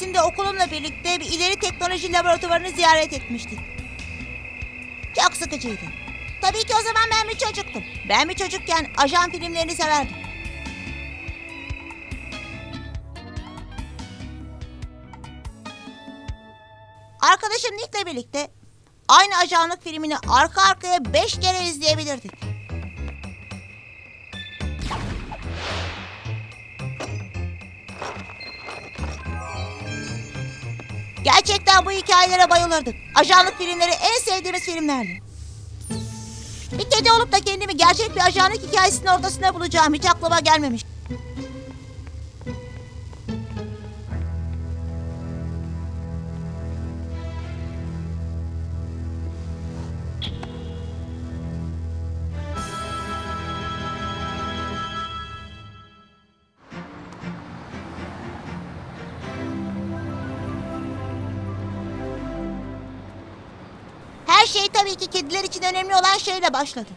öncesinde okulumla birlikte bir ileri teknoloji laboratuvarını ziyaret etmiştik. Çok sıkıcıydı. Tabii ki o zaman ben bir çocuktum. Ben bir çocukken ajan filmlerini severdim. Arkadaşım Nick'le birlikte aynı ajanlık filmini arka arkaya beş kere izleyebilirdik. Gerçekten bu hikayelere bayılırdık. Ajanlık filmleri en sevdiğimiz filmlerdi. Bir kedi olup da kendimi gerçek bir ajanlık hikayesinin ortasına bulacağım hiç aklıma gelmemiş. Kediler için önemli olan şeyle başladı.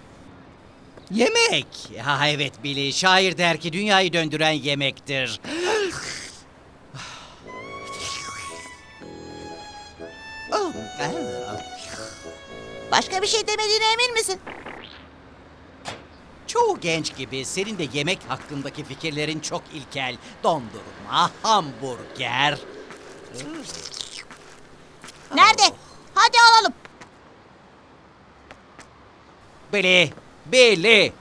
Yemek. Ha evet Billy. Şair der ki dünyayı döndüren yemektir. Oh, ah. Başka bir şey demediğine emin misin? Çoğu genç gibi senin de yemek hakkındaki fikirlerin çok ilkel. Dondurma, hamburger. Nerede? Hadi alalım. Billy, Billy.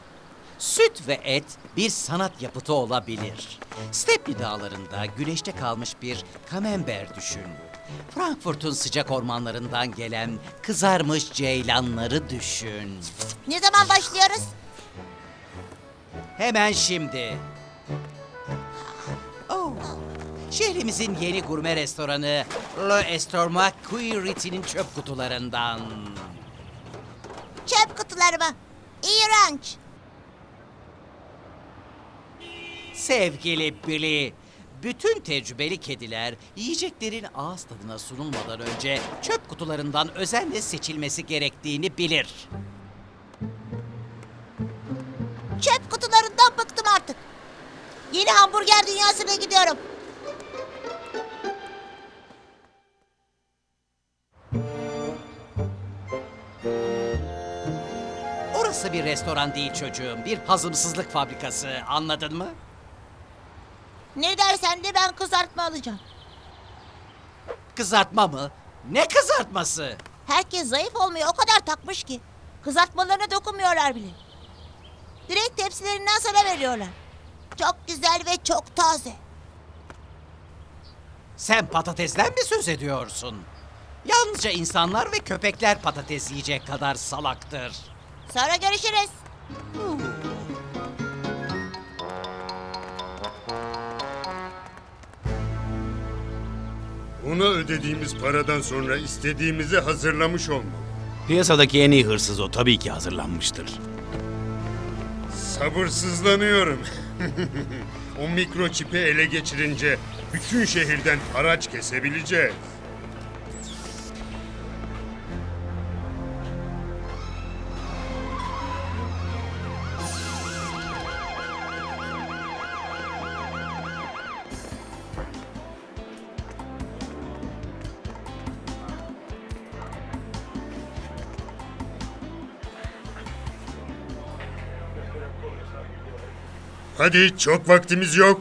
Süt ve et bir sanat yapıtı olabilir. Stepney dağlarında güneşte kalmış bir kamember düşün. Frankfurt'un sıcak ormanlarından gelen kızarmış ceylanları düşün. Ne zaman başlıyoruz? Hemen şimdi. Oh. Şehrimizin yeni gurme restoranı Le Estorma Quirity'nin çöp kutularından. Çöp kutuları mı? İğrenç. Sevgili Billy, bütün tecrübeli kediler yiyeceklerin ağız tadına sunulmadan önce çöp kutularından özenle seçilmesi gerektiğini bilir. Çöp kutularından bıktım artık. Yeni hamburger dünyasına gidiyorum. Bir restoran değil çocuğum, bir hazımsızlık fabrikası. Anladın mı? Ne dersen de ben kızartma alacağım. Kızartma mı? Ne kızartması? Herkes zayıf olmaya o kadar takmış ki. Kızartmalarına dokunmuyorlar bile. Direkt tepsilerinden sana veriyorlar. Çok güzel ve çok taze. Sen patatesten mi söz ediyorsun? Yalnızca insanlar ve köpekler patates yiyecek kadar salaktır. Sonra görüşürüz. Ona ödediğimiz paradan sonra istediğimizi hazırlamış olmalı. Piyasadaki en iyi hırsız o tabii ki hazırlanmıştır. Sabırsızlanıyorum. o mikroçipi ele geçirince bütün şehirden haraç kesebileceğiz. Hadi çok vaktimiz yok.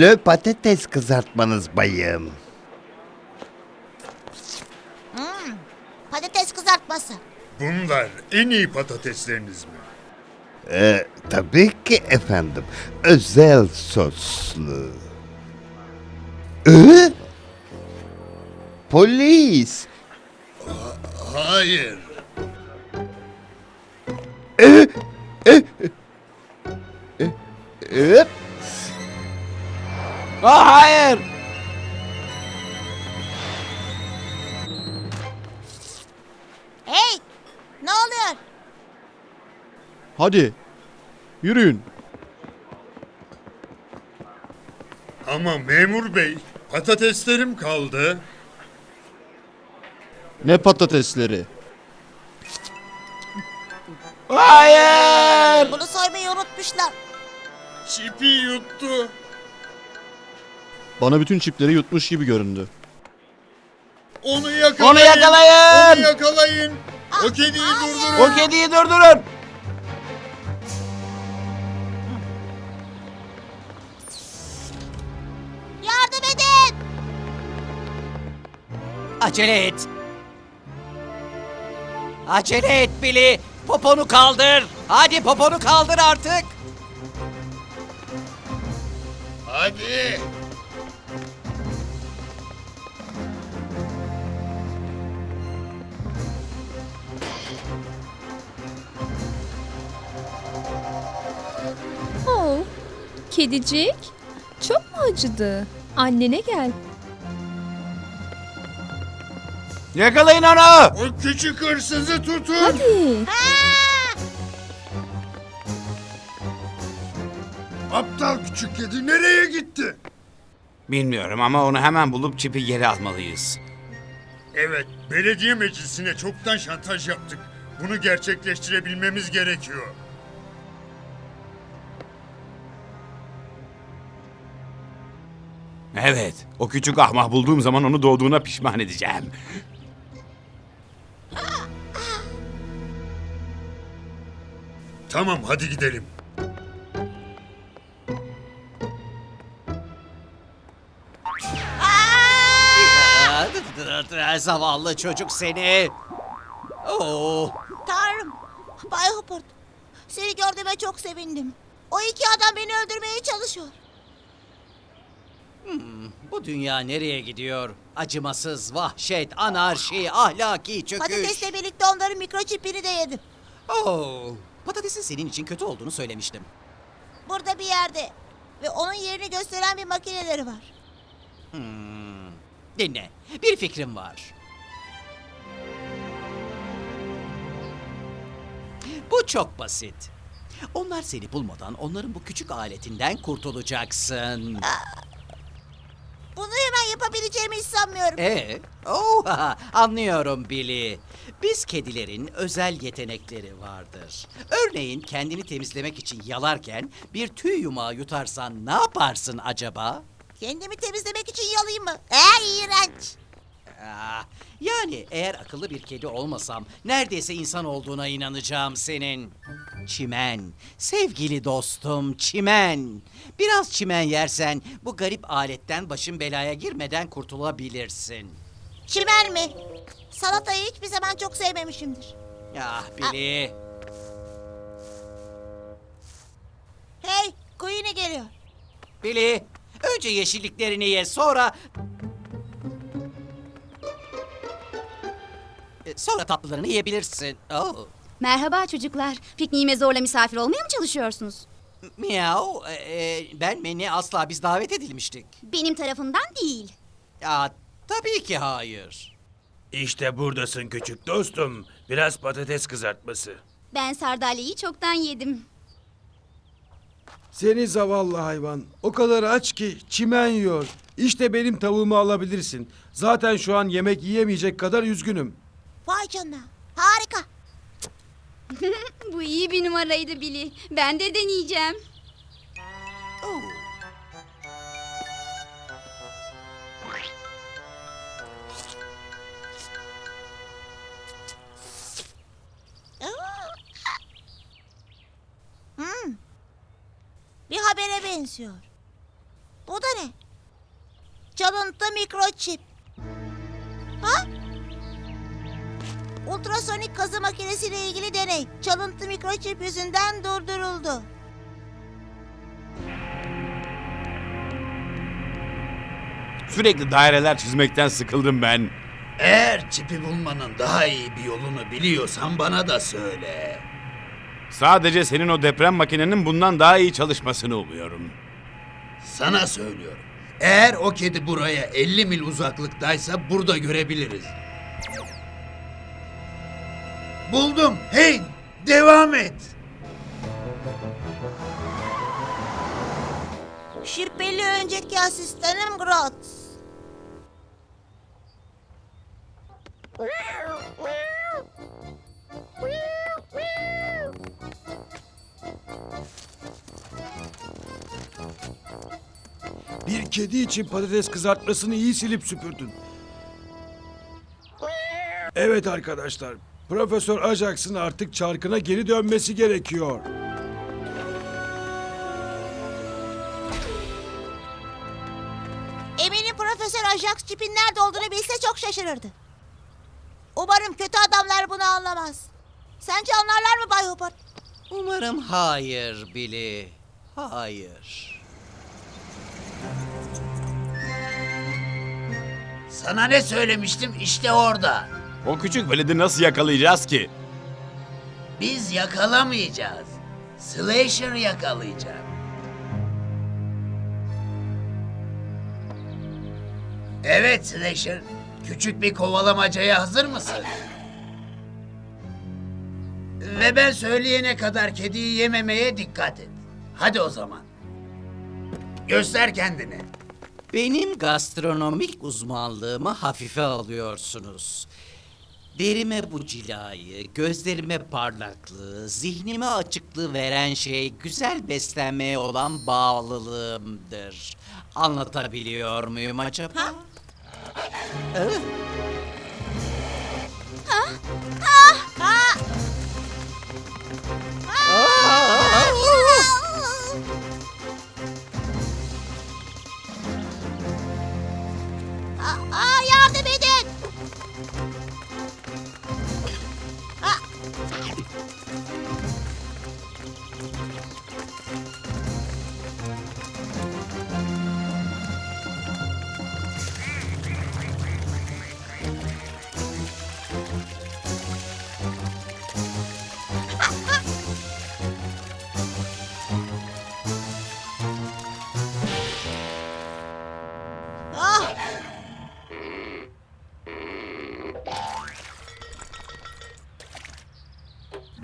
Le patates kızartmanız bayım. Patates kızartması. Bunlar en iyi patatesleriniz mi? Ee, tabii ki efendim. Özel soslu. Ee? Polis. Hayır. Öp. Aa, hayır! Hey! Ne oluyor? Hadi. Yürüyün. Ama memur bey, patateslerim kaldı. Ne patatesleri? Hayır! Bunu soymayı unutmuşlar. Çipi yuttu. Bana bütün çipleri yutmuş gibi göründü. Onu yakalayın. Onu yakalayın. Onu yakalayın. O kediyi durdurun. O kediyi durdurun. Yardım edin. Acele et. Acele et Billy. Poponu kaldır. Hadi poponu kaldır artık. Hadi. Oh, kedicik. Çok mu acıdı? Annene gel. Yakalayın onu. O küçük hırsızı tutun. Hadi. Aptal küçük kedi nereye gitti? Bilmiyorum ama onu hemen bulup çipi geri almalıyız. Evet, belediye meclisine çoktan şantaj yaptık. Bunu gerçekleştirebilmemiz gerekiyor. Evet, o küçük ahmak bulduğum zaman onu doğduğuna pişman edeceğim. Tamam, hadi gidelim. Aa, Zavallı çocuk seni. Oo, Tanrım. Bay Hopper. Seni gördüğüme çok sevindim. O iki adam beni öldürmeye çalışıyor. bu dünya nereye gidiyor? Acımasız, vahşet, anarşi, ahlaki çöküş. Patatesle birlikte onların mikroçipini de yedim. Oo, patatesin senin için kötü olduğunu söylemiştim. Burada bir yerde. Ve onun yerini gösteren bir makineleri var. Dinle, bir fikrim var. Bu çok basit. Onlar seni bulmadan onların bu küçük aletinden kurtulacaksın. Bunu hemen yapabileceğimi hiç sanmıyorum. Ee, oh, anlıyorum Billy. Biz kedilerin özel yetenekleri vardır. Örneğin kendini temizlemek için yalarken bir tüy yumağı yutarsan ne yaparsın acaba? Kendimi temizlemek için yalayayım mı? Ee, iğrenç. Ah, yani eğer akıllı bir kedi olmasam neredeyse insan olduğuna inanacağım senin. Çimen, sevgili dostum çimen. Biraz çimen yersen bu garip aletten başın belaya girmeden kurtulabilirsin. Çimen mi? Salatayı hiçbir zaman çok sevmemişimdir. Ah Billy. Hey, Queenie geliyor. Billy, önce yeşilliklerini ye, sonra... E, Sonra tatlılarını yiyebilirsin. Oh. Merhaba çocuklar. Pikniğime zorla misafir olmaya mı çalışıyorsunuz? Miau, e, e, ben beni asla biz davet edilmiştik. Benim tarafından değil. Ya tabii ki hayır. İşte buradasın küçük dostum. Biraz patates kızartması. Ben sardalyeyi çoktan yedim. Seni zavallı hayvan. O kadar aç ki çimen yiyor. İşte benim tavuğumu alabilirsin. Zaten şu an yemek yiyemeyecek kadar üzgünüm. Vay canına. Harika. Bu iyi bir numaraydı Billy. Ben de deneyeceğim. Oh. Bir habere benziyor. Bu da ne? Çalıntı mikroçip. Ha? Ultrasonik kazı makinesiyle ilgili deney. Çalıntı mikroçip yüzünden durduruldu. Sürekli daireler çizmekten sıkıldım ben. Eğer çipi bulmanın daha iyi bir yolunu biliyorsan bana da söyle. Sadece senin o deprem makinenin bundan daha iyi çalışmasını umuyorum. Sana söylüyorum. Eğer o kedi buraya 50 mil uzaklıktaysa burada görebiliriz. Buldum. Hey, devam et. Şirpeli önceki asistanım Grotz. Kedi için patates kızartmasını iyi silip süpürdün. Evet arkadaşlar. Profesör Ajax'ın artık çarkına geri dönmesi gerekiyor. Eminim Profesör Ajax çipin nerede olduğunu bilse çok şaşırırdı. Umarım kötü adamlar bunu anlamaz. Sence anlarlar mı Bay Hubert? Umarım hayır Billy. Hayır. Sana ne söylemiştim işte orada. O küçük veledi nasıl yakalayacağız ki? Biz yakalamayacağız. Slasher yakalayacak. Evet Slasher. Küçük bir kovalamacaya hazır mısın? Ve ben söyleyene kadar kediyi yememeye dikkat et. Hadi o zaman. Göster kendini. Benim gastronomik uzmanlığımı hafife alıyorsunuz. Derime bu cilayı, gözlerime parlaklığı, zihnime açıklığı veren şey güzel beslenmeye olan bağlılığımdır. Anlatabiliyor muyum acaba? Evet.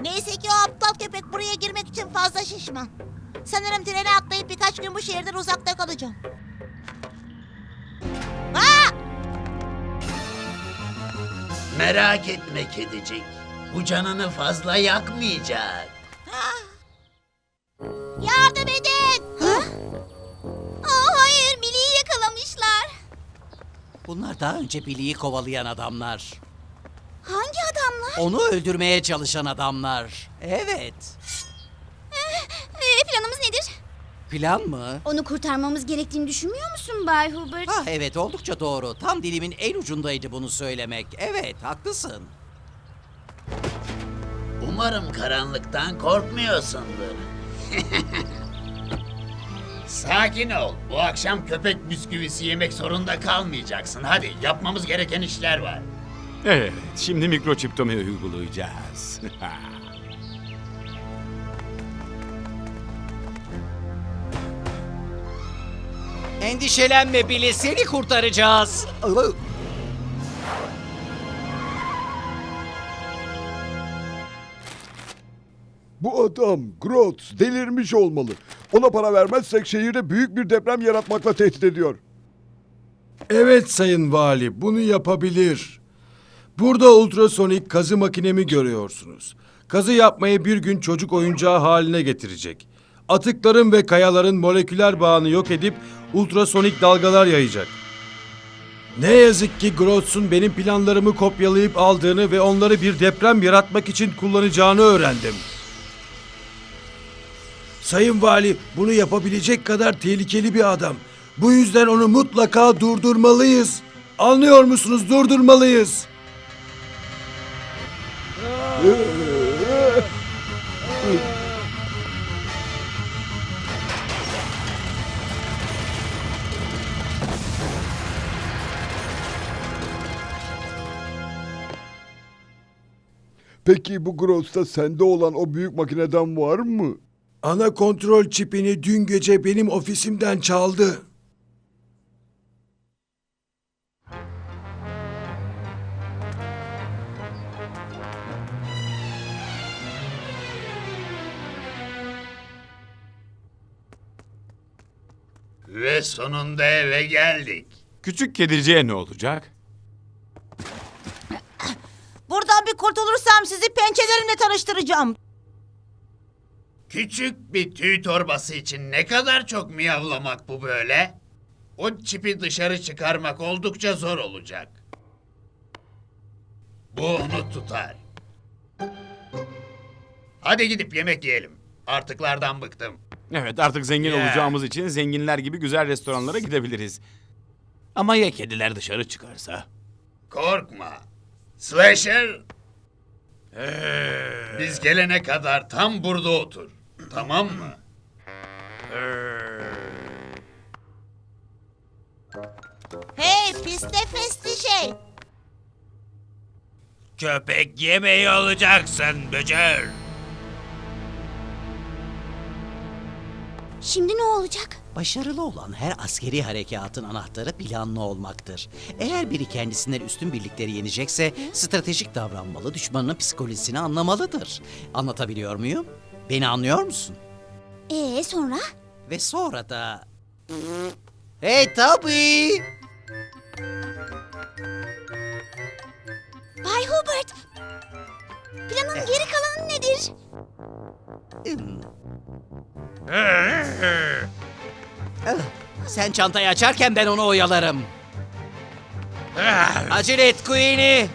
Neyse ki o aptal köpek buraya girmek için fazla şişman. Sanırım trene atlayıp birkaç gün bu şehirden uzakta kalacağım. Aa! Merak etme kedicik. Bu canını fazla yakmayacak. Yardım edin! Aa, hayır Billy'yi yakalamışlar. Bunlar daha önce Billy'yi kovalayan adamlar. Onu öldürmeye çalışan adamlar. Evet. Ee, planımız nedir? Plan mı? Onu kurtarmamız gerektiğini düşünmüyor musun Bay Hubert? Ha evet oldukça doğru. Tam dilimin en ucundaydı bunu söylemek. Evet haklısın. Umarım karanlıktan korkmuyorsundur. Sakin ol. Bu akşam köpek bisküvisi yemek zorunda kalmayacaksın. Hadi yapmamız gereken işler var. Evet, şimdi mikroçiptomi uygulayacağız. Endişelenme Billy seni kurtaracağız. Bu adam Groth delirmiş olmalı. Ona para vermezsek şehirde büyük bir deprem yaratmakla tehdit ediyor. Evet sayın vali bunu yapabilir. Burada ultrasonik kazı makinemi görüyorsunuz. Kazı yapmayı bir gün çocuk oyuncağı haline getirecek. Atıkların ve kayaların moleküler bağını yok edip ultrasonik dalgalar yayacak. Ne yazık ki Groth'un benim planlarımı kopyalayıp aldığını ve onları bir deprem yaratmak için kullanacağını öğrendim. Sayın Vali bunu yapabilecek kadar tehlikeli bir adam. Bu yüzden onu mutlaka durdurmalıyız. Anlıyor musunuz? Durdurmalıyız. Peki bu Groth'ta sende olan o büyük makineden var mı? Ana kontrol çipini dün gece benim ofisimden çaldı. Ve sonunda eve geldik. Küçük kediciye ne olacak? Buradan bir kurtulursam sizi pençelerimle tanıştıracağım. Küçük bir tüy torbası için ne kadar çok miyavlamak bu böyle? o çipi dışarı çıkarmak oldukça zor olacak. Bu onu tutar. Hadi gidip yemek yiyelim. Artıklardan bıktım. Evet artık zengin Ya. olacağımız için zenginler gibi güzel restoranlara gidebiliriz. Ama ya kediler dışarı çıkarsa? Korkma. Slasher. Biz gelene kadar tam burada otur. Tamam mı? Hey pis nefesli şey. Köpek yemeği alacaksın Böcer. Şimdi ne olacak? Başarılı olan her askeri harekatın anahtarı planlı olmaktır. Eğer biri kendisinden üstün birlikleri yenecekse stratejik davranmalı, düşmanının psikolojisini anlamalıdır. Anlatabiliyor muyum? Beni anlıyor musun? Ee sonra? Ve sonra da... Hey tabii. Bay Hubert. Planın geri nedir? Sen çantayı açarken ben onu oyalarım. Acele et Queenie.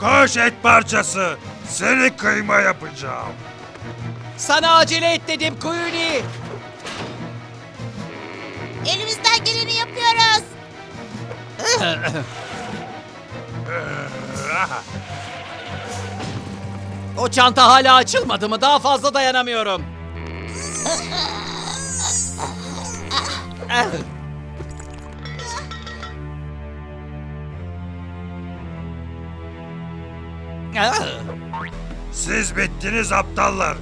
Koş et parçası. Seni kıyma yapacağım. Sana acele et dedim Queenie. Elimizden geleni yapıyoruz. O çanta hala açılmadı mı? Daha fazla dayanamıyorum. Siz bittiniz aptallar.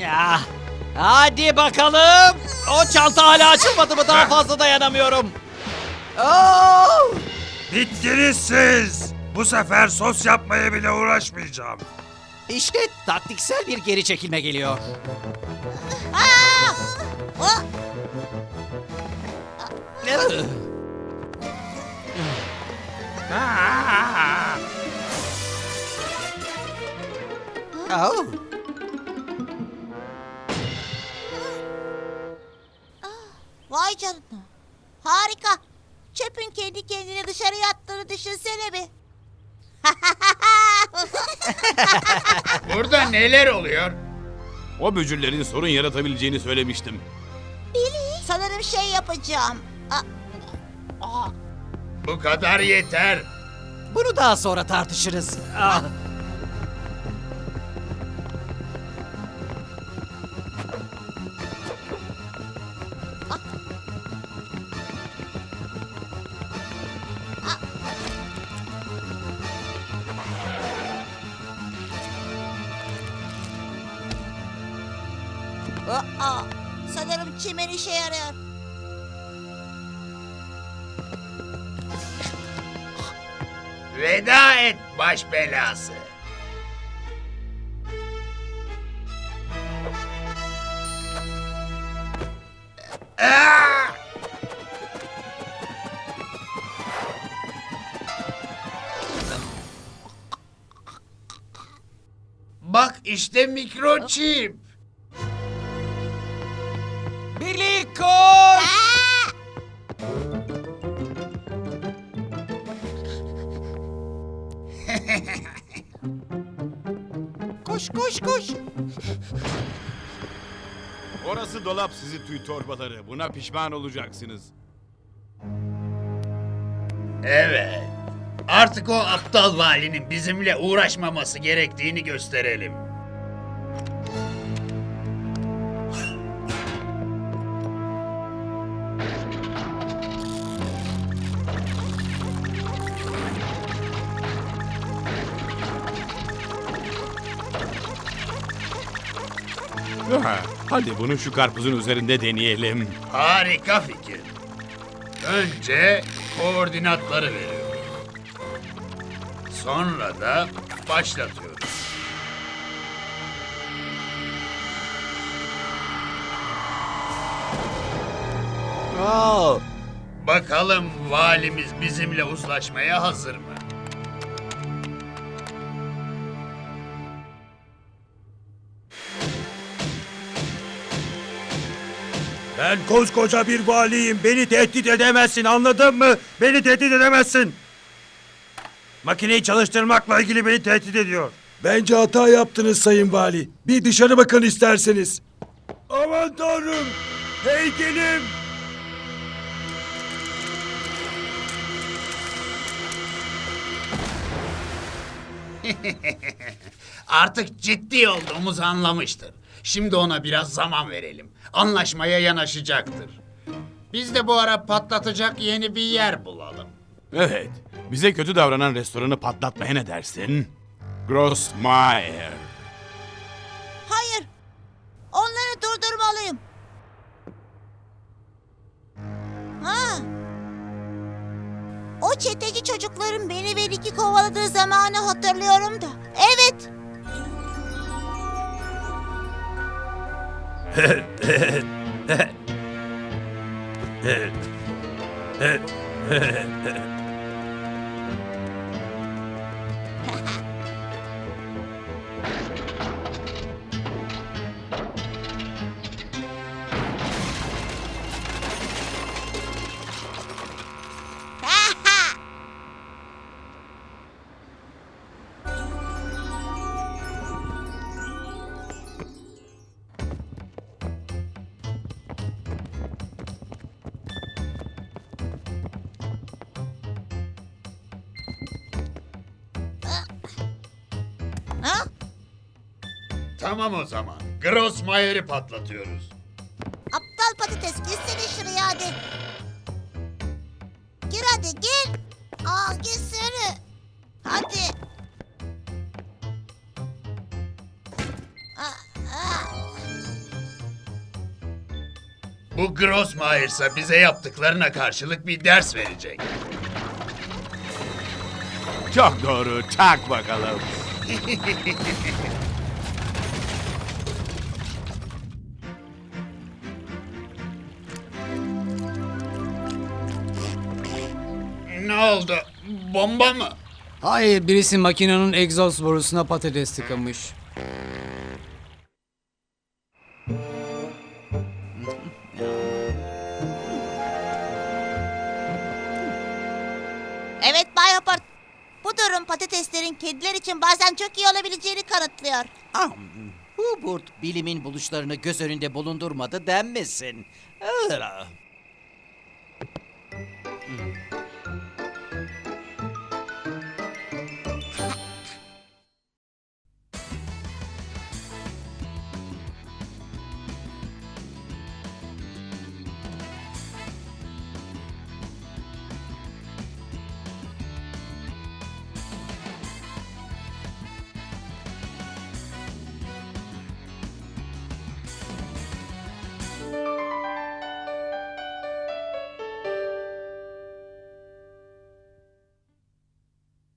Ya, hadi bakalım. O çanta hala açılmadı mı? Daha fazla dayanamıyorum. Oh! Bittiniz siz. Bu sefer sos yapmaya bile uğraşmayacağım. İşte taktiksel bir geri çekilme geliyor. Aa! O, Oh. Vay canına. Harika. Çöpün kendi kendine dışarı attığını düşünsene bir. Burada neler oluyor? O bücürlerin sorun yaratabileceğini söylemiştim. Sanırım şey yapacağım. Aa, Bu kadar yeter. Bunu daha sonra tartışırız. Ah. Çimen işe yarıyor. Veda et baş belası. Bak işte mikroçip. Koş koş. Orası dolap sizi tüy torbaları. Buna pişman olacaksınız. Evet. Artık o aptal valinin bizimle uğraşmaması gerektiğini gösterelim. Hadi bunu şu karpuzun üzerinde deneyelim. Harika fikir. Önce koordinatları veriyoruz. Sonra da başlatıyoruz. Oh. Bakalım valimiz bizimle uzlaşmaya hazır mı? Ben koskoca bir valiyim. Beni tehdit edemezsin anladın mı? Beni tehdit edemezsin. Makineyi çalıştırmakla ilgili beni tehdit ediyor. Bence hata yaptınız Sayın Vali. Bir dışarı bakın isterseniz. Aman tanrım. Heykelim. Artık ciddi olduğumuzu anlamıştır. Şimdi ona biraz zaman verelim. Anlaşmaya yanaşacaktır. Biz de bu ara patlatacak yeni bir yer bulalım. Evet. Bize kötü davranan restoranı patlatmaya ne dersin? Grossmeier. Hayır. Onları durdurmalıyım. Ha. O çeteci çocukların beni ve Ricky kovaladığı zamanı hatırlıyorum da. Evet. Ha? Tamam o zaman. Grossmayer'i patlatıyoruz. Aptal patates girsene şuraya hadi. Gir hadi gir. Aa girsene. Hadi. Aa, aa. Bu Grossmayer'sa bize yaptıklarına karşılık bir ders verecek. Çok doğru. Çak bakalım. Ne oldu? Bomba mı? Hayır birisi makinenin egzoz borusuna patates tıkamış. Evet Bay Hopper. Bu durum patateslerin kediler için bazen çok iyi olabileceğini kanıtlıyor. Ah, Hubert bilimin buluşlarını göz önünde bulundurmadı denmesin. Ah.